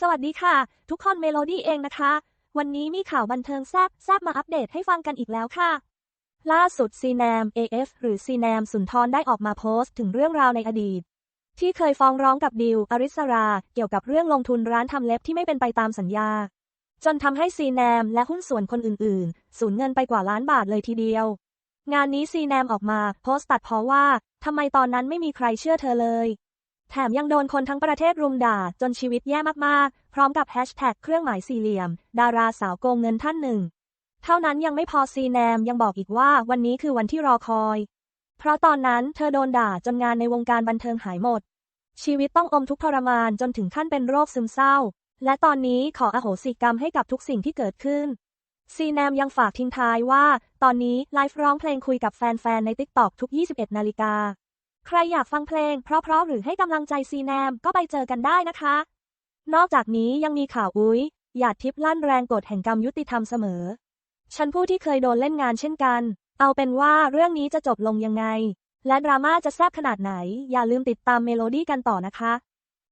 สวัสดีค่ะ ทุกคนเมโลดี้เองนะคะ วันนี้มีข่าวบันเทิงแซบแซบมาอัปเดตให้ฟังกันอีกแล้วค่ะ ล่าสุดซีแนม AF หรือซีแนมสุนทรได้ออกมาโพสต์ถึงเรื่องราวในอดีต ที่เคยฟ้องร้องกับดิวอริสรา เกี่ยวกับเรื่องลงทุนร้านทำเล็บที่ไม่เป็นไปตามสัญญา จนทำให้ซีแนมและหุ้นส่วนคนอื่นๆ สูญเงินไปกว่าล้านบาทเลยทีเดียว งานนี้ซีแนมออกมาโพสต์ตัดเพราะว่าทำไมตอนนั้นไม่มีใครเชื่อเธอเลย แถมยังโดนคนทั้งประเทศรุมด่าจนชีวิตแย่มากๆ พร้อมกับแฮชแท็กเครื่องหมายสี่เหลี่ยม ดาราสาวโกงเงินท่านหนึ่ง เท่านั้นยังไม่พอซีแนมยังบอกอีกว่าวันนี้คือวันที่รอคอย เพราะตอนนั้นเธอโดนด่าจนงานในวงการบันเทิงหายหมด ชีวิตต้องอมทุกข์ทรมานจนถึงขั้นเป็นโรคซึมเศร้า และตอนนี้ขออโหสิกรรมให้กับทุกสิ่งที่เกิดขึ้นซีแนมยังฝากทิ้งท้ายว่า ตอนนี้ไลฟ์ร้องเพลงคุยกับแฟนๆในติ๊กต็อกทุก 21 นาฬิกา ใครอยากฟังเพลง เพราะๆหรือให้กำลังใจซีแนมก็ไปเจอกันได้นะคะ นอกจากนี้ยังมีข่าวอุ้ยหยาดทิพย์ลั่นแรงกฎแห่งกรรมยุติธรรมเสมอ ฉันผู้ที่เคยโดนเล่นงานเช่นกัน เอาเป็นว่าเรื่องนี้จะจบลงยังไง และดราม่าจะแซบขนาดไหน อย่าลืมติดตามเมโลดี้กันต่อนะคะ